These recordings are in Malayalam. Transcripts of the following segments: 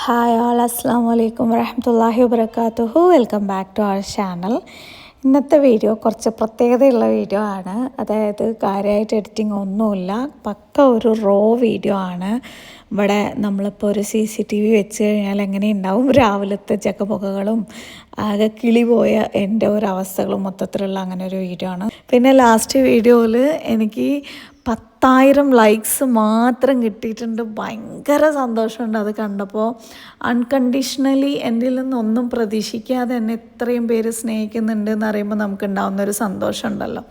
ഹായ് ആൾ അസ്സാം വലൈക്കും വരഹമത്തല്ലാഹി വബർക്കാത്തുഹു വെൽക്കം ബാക്ക് ടു അവർ ചാനൽ ഇന്നത്തെ വീഡിയോ കുറച്ച് പ്രത്യേകതയുള്ള വീഡിയോ ആണ്. അതായത് കാര്യമായിട്ട് എഡിറ്റിംഗ് ഒന്നുമില്ല. പക്ക ഒരു റോ വീഡിയോ ആണ്. ഇവിടെ നമ്മളിപ്പോൾ ഒരു സി സി ടി വി വെച്ച് കഴിഞ്ഞാൽ എങ്ങനെ ഉണ്ടാവും രാവിലത്തെ ചക്കപ്പുകകളും ആകെ കിളി പോയ എന്റെ ഒരു അവസ്ഥകളും മൊത്തത്തിലുള്ള അങ്ങനെ ഒരു വീഡിയോ ആണ്. പിന്നെ ലാസ്റ്റ് വീഡിയോയിൽ എനിക്ക് പത്തായിരം ലൈക്സ് മാത്രം കിട്ടിയിട്ടുണ്ട്. ഭയങ്കര സന്തോഷമുണ്ട് അത് കണ്ടപ്പോൾ. അൺകണ്ടീഷണലി എന്റെ നിന്നൊന്നും പ്രതീക്ഷിക്കാതെ എന്നെ ഇത്രയും പേര് സ്നേഹിക്കുന്നുണ്ട് എന്ന് നമുക്ക് ഉണ്ടാകുന്ന ഒരു സന്തോഷമുണ്ടല്ലോ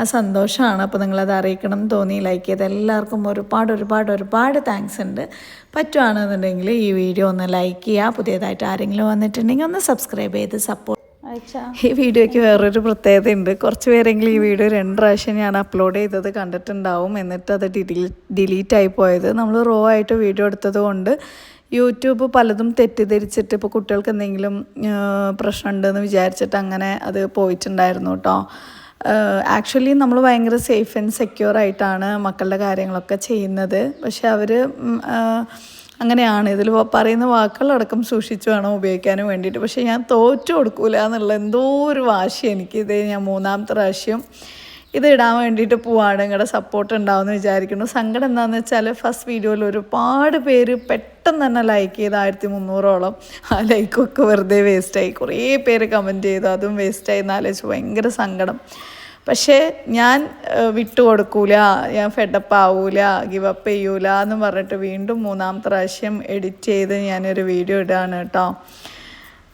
ആ സന്തോഷമാണ്. അപ്പോൾ നിങ്ങളത് അറിയിക്കണം തോന്നി. ലൈക്ക് ചെയ്ത് എല്ലാവർക്കും ഒരുപാട് ഒരുപാട് ഒരുപാട് താങ്ക്സ് ഉണ്ട്. പറ്റുകയാണെന്നുണ്ടെങ്കിൽ ഈ വീഡിയോ ഒന്ന് ലൈക്ക് ചെയ്യുക. പുതിയതായിട്ട് ആരെങ്കിലും വന്നിട്ടുണ്ടെങ്കിൽ ഒന്ന് സബ്സ്ക്രൈബ് ചെയ്ത് സപ്പോർട്ട് ഈ വീഡിയോയ്ക്ക് വേറൊരു പ്രത്യേകത ഉണ്ട് കുറച്ച് പേരെങ്കിലും ഈ വീഡിയോ രണ്ട് പ്രാവശ്യം ഞാൻ അപ്ലോഡ് ചെയ്തത് കണ്ടിട്ടുണ്ടാവും. എന്നിട്ട് അത് ഡിലീറ്റ് ആയി പോയത്. നമ്മൾ റോ ആയിട്ട് വീഡിയോ എടുത്തത് കൊണ്ട് യൂട്യൂബ് പലതും തെറ്റിദ്ധരിച്ചിട്ട് ഇപ്പോൾ കുട്ടികൾക്ക് എന്തെങ്കിലും പ്രശ്നമുണ്ടെന്ന് വിചാരിച്ചിട്ട് അങ്ങനെ അത് പോയിട്ടുണ്ടായിരുന്നു കേട്ടോ ആക്ച്വലി നമ്മൾ ഭയങ്കര സേഫ് ആൻഡ് സെക്യൂർ ആയിട്ടാണ് മക്കളുടെ കാര്യങ്ങളൊക്കെ ചെയ്യുന്നത്. പക്ഷെ അവർ അങ്ങനെയാണ്. ഇതിൽ പറയുന്ന വാക്കുകളടക്കം സൂക്ഷിച്ചു വേണം ഉപയോഗിക്കാനും വേണ്ടിയിട്ട്. പക്ഷേ ഞാൻ തോറ്റു കൊടുക്കൂല എന്നുള്ള എന്തോ ഒരു വാശി എനിക്ക് ഇത് ഞാൻ മൂന്നാമത്തെ പ്രാവശ്യം ഇത് ഇടാൻ വേണ്ടിയിട്ട് പോവാണ്. നിങ്ങളുടെ സപ്പോർട്ട് ഉണ്ടാവുമെന്ന് വിചാരിക്കുന്നു. സങ്കടം എന്താണെന്ന് വെച്ചാൽ ഫസ്റ്റ് വീഡിയോയിൽ ഒരുപാട് പേര് പെട്ടെന്ന് തന്നെ ലൈക്ക് ചെയ്ത് ആയിരത്തി മുന്നൂറോളം ആ ലൈക്കൊക്കെ വെറുതെ വേസ്റ്റായി കുറേ പേര് കമന്റ് ചെയ്തു. അതും വേസ്റ്റായി എന്നാലോചിച്ച് ഭയങ്കര സങ്കടം. പക്ഷേ ഞാൻ വിട്ടുകൊടുക്കൂല ഞാൻ ഫെഡപ്പ് ആവൂല ഗിവ് അപ്പ് ചെയ്യൂല എന്ന് പറഞ്ഞിട്ട് വീണ്ടും മൂന്നാം പ്രാവശ്യം എഡിറ്റ് ചെയ്ത് ഞാനൊരു വീഡിയോ ഇടുകയാണ് കേട്ടോ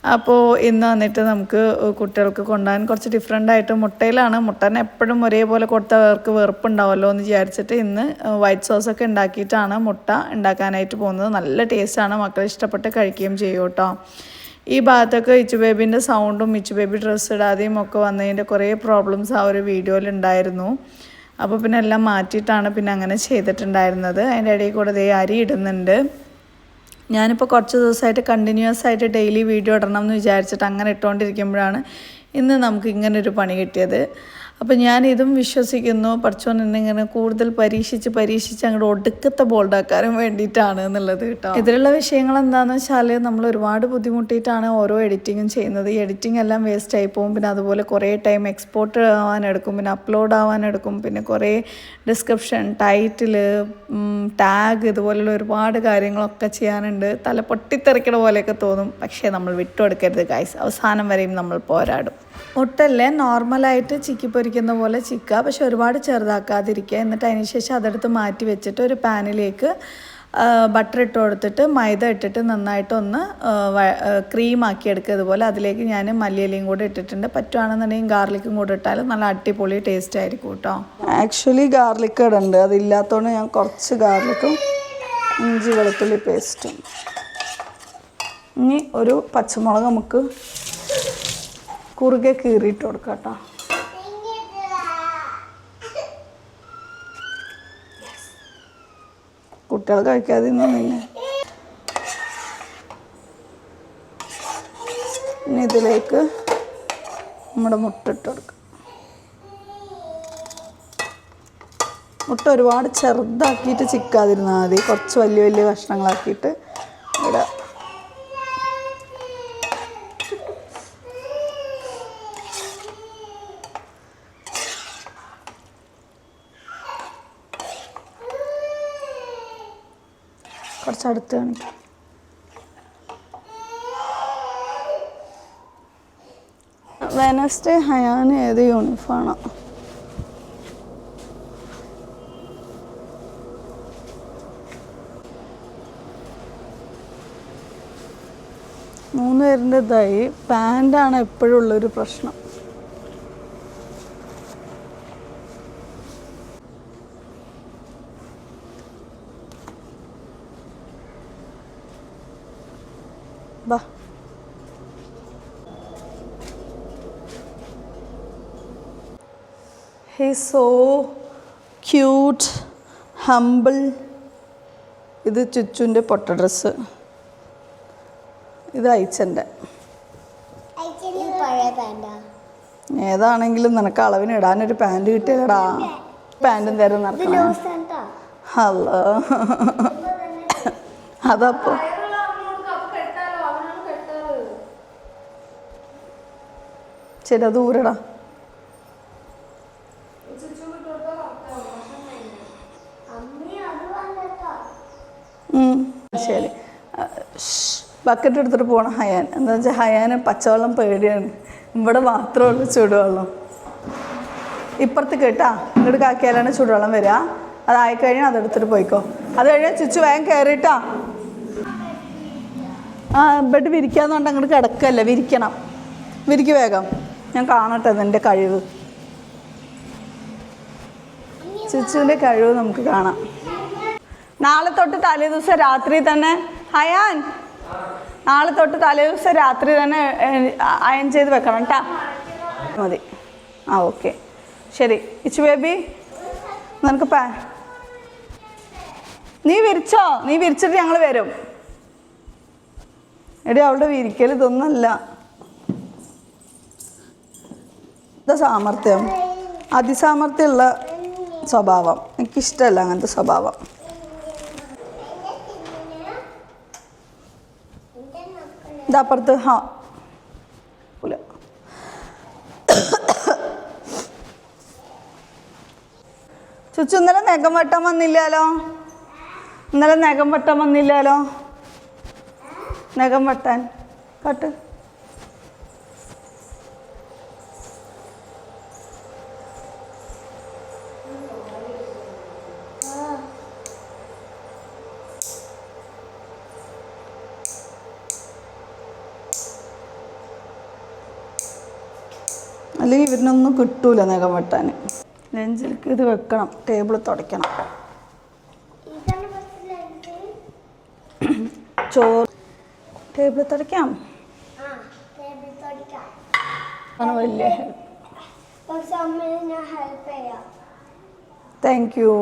അപ്പോൾ ഇന്ന് വന്നിട്ട് നമുക്ക് കുട്ടികൾക്ക് കൊണ്ടുപോകാൻ കുറച്ച് ഡിഫറെന്റ് ആയിട്ട് മുട്ടയിലാണ്. മുട്ടനെ എപ്പോഴും ഒരേപോലെ കൊടുത്തവർക്ക് വെറുപ്പുണ്ടാവുമല്ലോ എന്ന് വിചാരിച്ചിട്ട് ഇന്ന് വൈറ്റ് സോസൊക്കെ ഉണ്ടാക്കിയിട്ടാണ് മുട്ട ഉണ്ടാക്കാനായിട്ട് പോകുന്നത്. നല്ല ടേസ്റ്റാണ് മക്കൾ ഇഷ്ടപ്പെട്ട് കഴിക്കുകയും ചെയ്യും കേട്ടോ ഈ ഭാഗത്തൊക്കെ ഇച്ചു ബേബിന്റെ സൗണ്ടും ഇച്ചു ബേബി ഡ്രസ്സ് ഇടാതെയും ഒക്കെ വന്നതിന്റെ കുറേ പ്രോബ്ലംസ് ആ ഒരു വീഡിയോയിൽ ഉണ്ടായിരുന്നു. അപ്പോൾ പിന്നെ എല്ലാം മാറ്റിയിട്ടാണ് പിന്നെ അങ്ങനെ ചെയ്തിട്ടുണ്ടായിരുന്നത്. അതിന്റെ ഇടയിൽ കൂടെ ദേ അരി ഇടുന്നുണ്ട്. ഞാനിപ്പോൾ കുറച്ച് ദിവസമായിട്ട് കണ്ടിന്യൂസ് ആയിട്ട് ഡെയിലി വീഡിയോ ഇടണം എന്ന് വിചാരിച്ചിട്ട് അങ്ങനെ ഇട്ടുകൊണ്ടിരിക്കുമ്പോഴാണ് ഇന്ന് നമുക്ക് ഇങ്ങനൊരു പണി കിട്ടിയത്. അപ്പോൾ ഞാൻ വിശ്വസിക്കുന്നു. പഠിച്ചോൻ ഇങ്ങനെ കൂടുതൽ പരീക്ഷിച്ച് പരീക്ഷിച്ച് അങ്ങോട്ട് ഒടുക്കത്തെ ബോൾഡാക്കാനും വേണ്ടിയിട്ടാണ് എന്നുള്ളത് കേട്ടോ. ഇതിലുള്ള വിഷയങ്ങൾ എന്താണെന്ന് വെച്ചാൽ നമ്മൾ ഒരുപാട് ബുദ്ധിമുട്ടിയിട്ടാണ് ഓരോ എഡിറ്റിങ്ങും ചെയ്യുന്നത്. ഈ എഡിറ്റിംഗ് എല്ലാം വേസ്റ്റ് ആയി പോകും. പിന്നെ അതുപോലെ കുറേ ടൈം എക്സ്പോർട്ട് ആവാനെടുക്കും പിന്നെ അപ്ലോഡ് ആവാനെടുക്കും പിന്നെ കുറേ ഡിസ്ക്രിപ്ഷൻ ടൈറ്റിൽ ടാഗ് ഇതുപോലുള്ള ഒരുപാട് കാര്യങ്ങളൊക്കെ ചെയ്യാനുണ്ട്. തല പൊട്ടിത്തെറിക്കണ പോലെയൊക്കെ തോന്നും. പക്ഷേ നമ്മൾ വിട്ടുകൊടുക്കരുത് ഗായ്സ് അവസാനം വരെയും നമ്മൾ പോരാടും. മുട്ടല്ലേ? നോർമലായിട്ട് ചിക്കി പൊരിക്കുന്ന പോലെ ചിക്കുക പക്ഷെ ഒരുപാട് ചെറുതാക്കാതിരിക്കുക. എന്നിട്ട് അതിന് ശേഷം അതെടുത്ത് മാറ്റി വെച്ചിട്ട് ഒരു പാനിലേക്ക് ബട്ടർ ഇട്ട് കൊടുത്തിട്ട് മൈദ ഇട്ടിട്ട് നന്നായിട്ടൊന്ന് ക്രീം ആക്കി എടുക്കുക ഇതുപോലെ. അതിലേക്ക് ഞാൻ മല്ലിയിലയും കൂടെ ഇട്ടിട്ടുണ്ട്. പറ്റുവാണെന്നുണ്ടെങ്കിൽ ഗാർലിക്കും കൂടെ ഇട്ടാലും നല്ല അടിപൊളി ടേസ്റ്റ് ആയിരിക്കും കേട്ടോ. ആക്ച്വലി ഗാർലിക്ക് ഇടണ്ട് അതില്ലാത്തതുകൊണ്ട് ഞാൻ കുറച്ച് ഗാർലിക്കും ഇഞ്ചി വെളുത്തുള്ളി പേസ്റ്റും ഇനി ഒരു പച്ചമുളക് നമുക്ക് കുറുകെ കീറിയിട്ട് കൊടുക്കാം കേട്ടോ. കുട്ടികൾ കഴിക്കാതെ പിന്നെ ഇനി ഇതിലേക്ക് നമ്മുടെ മുട്ട ഇട്ട് കൊടുക്കാം. മുട്ട ഒരുപാട് ചെറുതാക്കിയിട്ട് ചിക്കാതിരുന്നാൽ മതി. കുറച്ച് വലിയ വലിയ കഷ്ണങ്ങളാക്കിയിട്ട് ഇടുക കുറച്ച് അടുത്ത് കാണിക്കാം. വെനസ്ഡേ ഹയാൻ ഏത് യൂണിഫോമാണ് മൂന്ന് പേരിന്റെ ഇതായി. പാന്റാണ് എപ്പോഴും ഉള്ളൊരു പ്രശ്നം. ബാ. ഹി സോ ക്യൂട്ട് ഹമ്പിൾ ഇത് ചുച്ചുന്റെ പൊട്ട ഡ്രസ്സ് ഇത് അയച്ചന്റെ ഏതാണെങ്കിലും നിനക്ക് അളവിന് ഇടാനൊരു പാന്റ് കിട്ടിയല്ലടാ. പാന്റും തരം നടക്കണം. ഹലോ. അതപ്പോ. ശരി. ശരി ബക്കറ്റ് എടുത്തിട്ട് പോകണം ഹയാൻ. എന്താ വെച്ചാൽ ഹയാന് പച്ചവെള്ളം പേടിയാണ്. ഇവിടെ മാത്രമേ ഉള്ളൂ ചൂടുവെള്ളം. ഇപ്പുറത്ത് കേട്ടാ? ഇങ്ങോട്ട് കാക്കിയാലാണ് ചൂടുവെള്ളം വരിക അതായി കഴിഞ്ഞാൽ അതെടുത്തിട്ട് പോയിക്കോ. അത് കഴിഞ്ഞാൽ ചുച്ചു വേഗം കയറിയിട്ടാ ആ ബെഡ് വിരിക്കാന്നുണ്ട് അങ്ങോട്ട് കിടക്കല്ലേ. വിരിക്കണം. വിരിക്ക് വേഗം. ഞാൻ കാണട്ടെ നിന്റെ കഴിവ്. ചുച്ചുവിന്റെ കഴിവ് നമുക്ക് കാണാം. നാളെ തൊട്ട് തലേ ദിവസം രാത്രി തന്നെ അയാൻ നാളെ തൊട്ട് തലേ ദിവസം രാത്രി തന്നെ അയൺ ചെയ്ത് വെക്കണം കേട്ടാ മതി. ആ ഓക്കെ. ശരി. ഇച്ചു ബേബി നിനക്ക് പാ. നീ വിരിച്ചോ? നീ വിരിച്ചിട്ട് ഞങ്ങൾ വരും. എടി അവളുടെ വിരിക്കൽ ഇതൊന്നല്ല. എന്താ സാമർത്ഥ്യം അതിസാമർത്ഥ്യമുള്ള സ്വഭാവം. എനിക്കിഷ്ടമല്ല അങ്ങനത്തെ സ്വഭാവം. ഇതപ്പുറത്ത് ഹാ. പുല. ചുച്ചു ഇന്നലെ നഖം വെട്ടാൻ വന്നില്ലാലോ ഇന്നലെ നഖം വെട്ടാൻ വന്നില്ലാലോ നഖം വെട്ടാൻ. കട്ട്. അല്ലെങ്കിൽ ഇവരിനൊന്നും കിട്ടൂല നഖം വെട്ടാൻ. ലഞ്ചിലേക്ക് ഇത് വെക്കണം. ടേബിൾ തുടയ്ക്കണം. ചോറ്. ടേബിൾ തുടയ്ക്കാം? ആണ് വലിയ താങ്ക് യു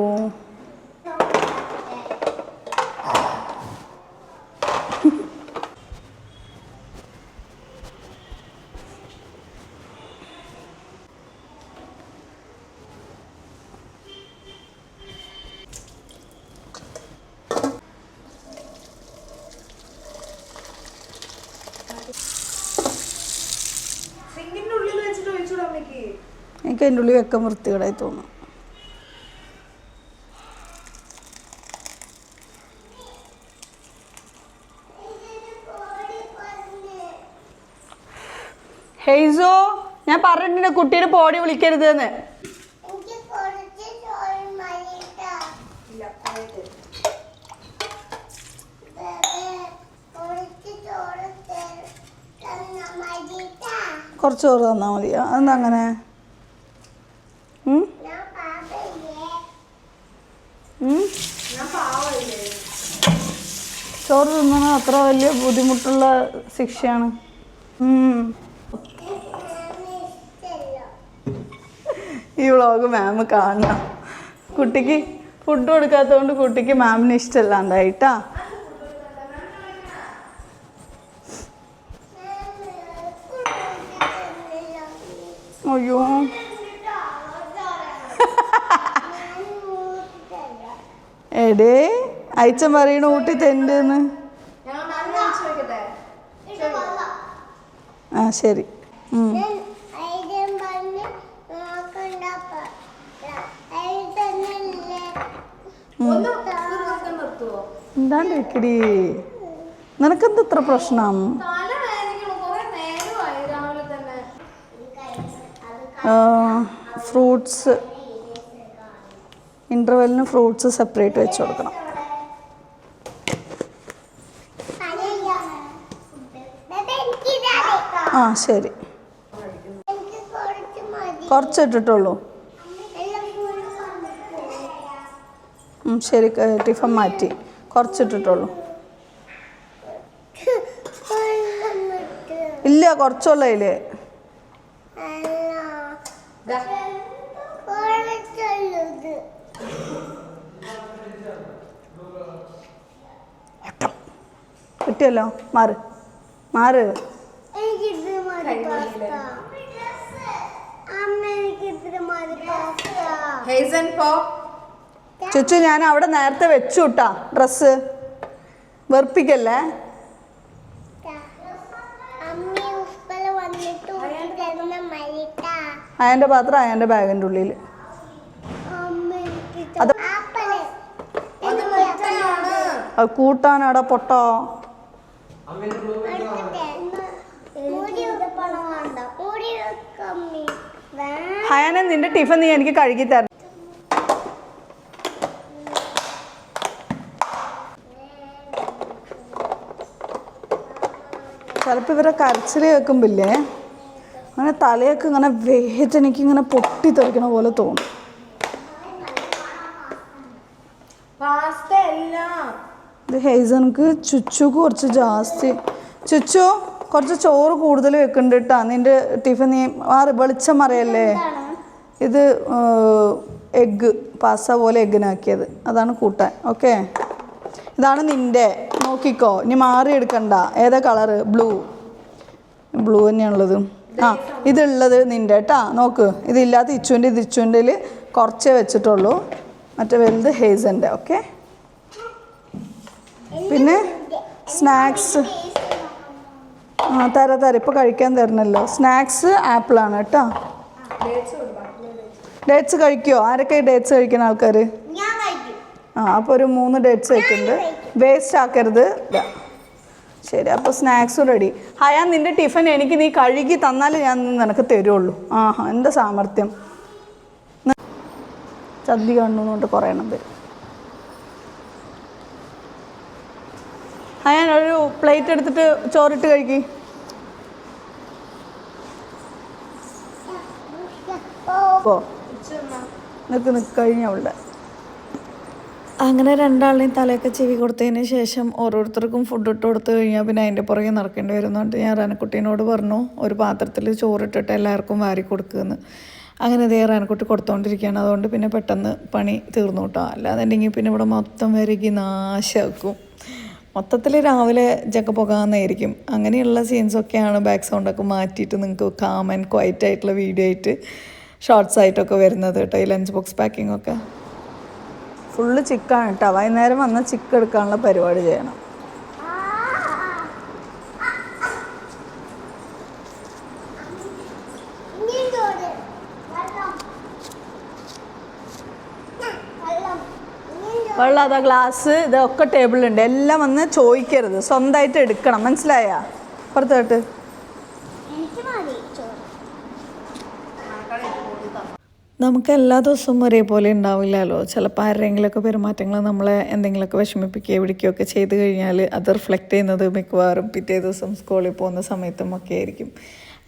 സിങ്കിന്റെ ഉള്ളിൽ വെച്ചിട്ട് ഒഴിച്ചൂടാ അമ്മയ്ക്ക് എനിക്ക് അതിന്റെ ഉള്ളിൽ വെക്കാൻ വൃത്തികേടായി തോന്നും. ഹെയ്സോ ഞാൻ പറഞ്ഞിട്ടുണ്ട് കുട്ടീനെ പോടി വിളിക്കരുത് എന്ന് കുറച്ച് ചോറ് മതിട്ടാ. കുറച്ച് ചോറ് തന്ന മതിട്ടാ. കുറച്ച് ചോറ് തന്നാൽ മതി. അതെന്താ അങ്ങനെ? ചോറ് തിന്നണത് അത്ര വലിയ ബുദ്ധിമുട്ടുള്ള ശിക്ഷയാണ്. ഈ വ്ളോഗ് മാം കാണണം കുട്ടിക്ക് ഫുഡ് കൊടുക്കാത്തതുകൊണ്ട് കുട്ടിക്ക് മാമിന് ഇഷ്ടമല്ലാണ്ടായിട്ടാ അയ്യോ. എടേ. അയച്ചൻ പറയണ ഊട്ടി വിളിച്ചു ആ ശരി. എന്താണ്ട് ഇക്കടി നിനക്കെന്ത് ഇത്ര പ്രശ്നം? ഫ്രൂട്ട്സ്. ഇന്റർവെല്ലിന് ഫ്രൂട്ട്സ് സെപ്പറേറ്റ് വെച്ച് കൊടുക്കണം ആ ശരി. കുറച്ച് ഇട്ടിട്ടുള്ളൂ ശരി ടിഫൻ മാറ്റി. കുറച്ചിട്ടിട്ടുള്ളൂ. ഇല്ല കുറച്ചുള്ള കിട്ടിയല്ലോ? മാറ്. മാറ് എനിക്കിത് മതി പാസ്ത അമ്മ എനിക്കിത് മതി പാസ്ത ഹേസൻ പോ ചുച്ചു ഞാൻ അവിടെ നേരത്തെ വെച്ചു കിട്ടാ ഡ്രസ്സ്. വെറുപ്പിക്കല്ലേ? അയന്റെ പാത്രം അയന്റെ ബാഗിന്റെ ഉള്ളിൽ. അത് അത് കൂട്ടാനാടാ പൊട്ടോ എടുക്കട്ടെ മൂടി വെക്കണം വേണ്ട മൂടി വെക്കമ്മി വേ ഹയാനെ നിന്റെ ടിഫിൻ നീ എനിക്ക് കഴുകി തരണം. ചിലപ്പോൾ ഇവരെ കരച്ചിൽ കേൾക്കുമ്പില്ലേ? അങ്ങനെ തലയൊക്കെ ഇങ്ങനെ വേദനയ്ക്ക് ഇങ്ങനെ പൊട്ടി പൊട്ടിത്തെറിക്കണ പോലെ തോന്നും. ഇത് ചുച്ചുക്ക് കുറച്ച് ജാസ്തി. ചുച്ചു. കുറച്ച് ചോറ് കൂടുതൽ വെക്കുന്നുണ്ട് കേട്ടോ നിന്റെ ടിഫിൻ നീ വെളിച്ചം മറിയല്ലേ? ഇത് എഗ്ഗ് പാസ പോലെ എഗ്ഗിനാക്കിയത്. അതാണ് കൂട്ടാൻ. ഓക്കെ? ഇതാണ് നിന്റെ. നോക്കിക്കോ. ഇനി മാറി എടുക്കണ്ട. ഏതാ കളറ്? ബ്ലൂ. ബ്ലൂ തന്നെയാണുള്ളത്. ആ ഇതുള്ളത് നിന്റെ കേട്ടാ നോക്ക്. ഇതില്ലാത്ത ഇച്ചുവിന്റെ ഇത് ഇച്ചുവിന്റെ കുറച്ചേ വെച്ചിട്ടുള്ളൂ. മറ്റേ വലുത് ഹേസന്റെ. ഓക്കെ? പിന്നെ സ്നാക്സ്. ആ തരാം തരാം. ഇപ്പോൾ കഴിക്കാൻ തരണല്ലോ. സ്നാക്സ് ആപ്പിളാണ് കേട്ടോ. ഡേറ്റ്സ് കഴിക്കുമോ ആരൊക്കെ ഡേറ്റ്സ് കഴിക്കുന്ന ആൾക്കാർ ആ അപ്പോൾ ഒരു മൂന്ന് ഡേറ്റ്സ് കഴിക്കുന്നുണ്ട് വേസ്റ്റ് ആക്കരുത്. ശരി അപ്പോൾ സ്നാക്സും റെഡി ഹയാ നിന്റെ ടിഫിൻ എനിക്ക് നീ കഴുകി തന്നാൽ ഞാൻ നിനക്ക് തരുള്ളൂ. ആ എന്താ സാമർഥ്യം? ചന്തി കണ്ണുകൊണ്ട് കുറേ എണ്ണം വരും. ഹയാൻ ഒരു പ്ലേറ്റ് എടുത്തിട്ട് ചോറിട്ട് കഴിക്കി. നിൽക്ക് നിൽക്ക് അവളുടെ. അങ്ങനെ രണ്ടാളുടെയും തലയൊക്കെ ചെവി കൊടുത്തതിന് ശേഷം ഓരോരുത്തർക്കും ഫുഡ് ഇട്ട് കൊടുത്തു കഴിഞ്ഞാൽ പിന്നെ അതിന്റെ പുറകെ നടക്കേണ്ടി വരുന്നുണ്ട്. ഞാൻ റാനക്കുട്ടീനോട് പറഞ്ഞു ഒരു പാത്രത്തിൽ ചോറിട്ടിട്ട് എല്ലാവർക്കും വാരി കൊടുക്കുമെന്ന് അങ്ങനെ ഇതേ റാനക്കുട്ടി കൊടുത്തോണ്ടിരിക്കുകയാണ്. അതുകൊണ്ട് പിന്നെ പെട്ടെന്ന് പണി തീർന്നു കേട്ടോ. അല്ലാന്നുണ്ടെങ്കിൽ പിന്നെ ഇവിടെ മൊത്തം വരകി നാശാക്കും. മൊത്തത്തിൽ രാവിലെ ജക്ക പോകാമെന്നായിരിക്കും അങ്ങനെയുള്ള സീൻസൊക്കെയാണ് ബാക്ക് സൗണ്ടൊക്കെ മാറ്റിയിട്ട് നിങ്ങൾക്ക് കാമൻ ക്വൈറ്റ് ആയിട്ടുള്ള വീഡിയോ ആയിട്ട് ഷോർട്സ് ആയിട്ടൊക്കെ വരുന്നത് കേട്ടോ ഈ ലഞ്ച് ബോക്സ് പാക്കിംഗ് ഒക്കെ. ഫുള്ള് ചിക്കാണ് കേട്ടോ. വൈകുന്നേരം വന്ന ചിക്ക് എടുക്കാനുള്ള പരിപാടി ചെയ്യണം. വെള്ളം അതാ ഗ്ലാസ് ഇതൊക്കെ ടേബിളിലുണ്ട്. എല്ലാം വന്ന് ചോദിക്കരുത്. സ്വന്തമായിട്ട് എടുക്കണം. മനസ്സിലായാ? പുറത്തോട്ട് എനിക്ക് മതി ചോറ് നമുക്ക് എല്ലാ ദിവസവും ഒരേപോലെ ഉണ്ടാവില്ലല്ലോ. ചിലപ്പോൾ ആരുടെയെങ്കിലുമൊക്കെ പെരുമാറ്റങ്ങൾ നമ്മളെ എന്തെങ്കിലുമൊക്കെ വിഷമിപ്പിക്കുകയോ പിടിക്കുകയൊക്കെ ചെയ്ത് കഴിഞ്ഞാൽ അത് റിഫ്ലക്റ്റ് ചെയ്യുന്നത് മിക്കവാറും പിറ്റേ ദിവസം സ്കൂളിൽ പോകുന്ന സമയത്തും ഒക്കെ ആയിരിക്കും.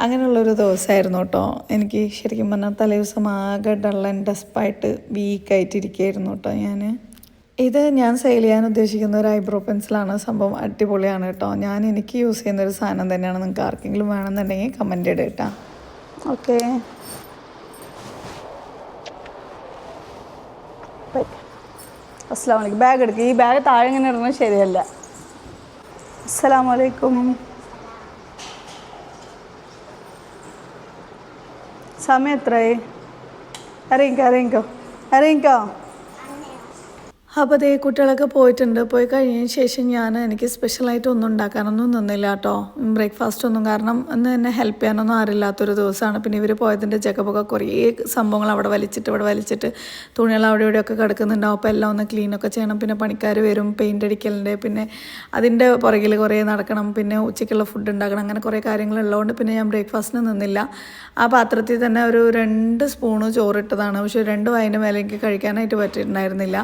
അങ്ങനെയുള്ളൊരു ദിവസമായിരുന്നു കേട്ടോ എനിക്ക് ശരിക്കും പറഞ്ഞാൽ തലേ ദിവസം ആകെ ഡൾ ആൻഡ് ഡെസ്പായിട്ട് വീക്കായിട്ടിരിക്കുകയായിരുന്നു കേട്ടോ ഞാൻ ഇത് ഞാൻ സെയിൽ ചെയ്യാൻ ഉദ്ദേശിക്കുന്ന ഒരു ഐബ്രോ പെൻസിലാണ് സംഭവം അടിപൊളിയാണ് കേട്ടോ ഞാൻ എനിക്ക് യൂസ് ചെയ്യുന്ന ഒരു സാധനം തന്നെയാണ്. നിങ്ങൾക്ക് ആർക്കെങ്കിലും വേണമെന്നുണ്ടെങ്കിൽ കമന്റ് ഓക്കേ ഓക്കെ അസ്സാം വലൈക്കും ബാഗ് എടുക്കുക ഈ ബാഗ് താഴെ ഇങ്ങനെ ഇടുന്നത് ശരിയല്ല. അസ്സലാമു അലൈക്കും. സമയം എത്രയായി അറിയിക്കോ അറിയിക്കോ ഇറങ്ങിക്കോ. അപ്പോൾ അതേ കുട്ടികളൊക്കെ പോയിട്ടുണ്ട്. പോയി കഴിഞ്ഞതിന് ശേഷം ഞാൻ എനിക്ക് സ്പെഷ്യലായിട്ട് ഒന്നും ഉണ്ടാക്കാനൊന്നും നിന്നില്ല കേട്ടോ ബ്രേക്ക്ഫാസ്റ്റ് ഒന്നും കാരണം ഒന്ന് എന്നെ ഹെൽപ്പ് ചെയ്യാനൊന്നും ആരില്ലാത്തൊരു ദിവസമാണ് പിന്നെ ഇവർ പോയതിന്റെ ചെക്കപ്പൊക്കെ കുറേ സംഭവങ്ങൾ അവിടെ വലിച്ചിട്ട് ഇവിടെ വലിച്ചിട്ട് തുണികൾ അവിടെ ഇവിടെയൊക്കെ കിടക്കുന്നുണ്ടാവും. അപ്പോൾ എല്ലാം ഒന്ന് ക്ലീനൊക്കെ ചെയ്യണം. പിന്നെ പണിക്കാർ വരും പെയിന്റ് അടിക്കലിന്റെ പിന്നെ അതിന്റെ പുറകിൽ കുറേ നടക്കണം. പിന്നെ ഉച്ചയ്ക്കുള്ള ഫുഡ് ഉണ്ടാക്കണം. അങ്ങനെ കുറേ കാര്യങ്ങളുള്ളതുകൊണ്ട് പിന്നെ ഞാൻ ബ്രേക്ക്ഫാസ്റ്റിന് നിന്നില്ല. ആ പാത്രത്തിൽ തന്നെ ഒരു രണ്ട് സ്പൂണ് ചോറിട്ടതാണ്. പക്ഷേ രണ്ട് മേലെ എനിക്ക് കഴിക്കാനായിട്ട് പറ്റിയിട്ടുണ്ടായിരുന്നില്ല.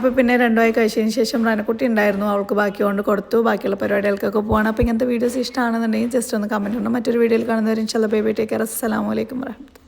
അപ്പോൾ പിന്നെ രണ്ടു വായി കഴിച്ചതിന് ശേഷം റാനക്കുട്ടി ഉണ്ടായിരുന്നു. അവൾക്ക് ബാക്കി കൊണ്ട് കൊടുത്തു. ബാക്കിയുള്ള പരിപാടികൾക്കൊക്കെ പോവാണ്. അപ്പോൾ ഇങ്ങനത്തെ വീഡിയോസ് ഇഷ്ടമാണെന്നുണ്ടെങ്കിൽ ജസ്റ്റ് ഒന്ന് കമന്റ് ഉണ്ട് മറ്റൊരു വീഡിയോയിൽ കാണുന്നവരും ചില ബേബി ടേക്ക് കെയർ അസ്സലാമലൈക്കും വരഹമുല്ല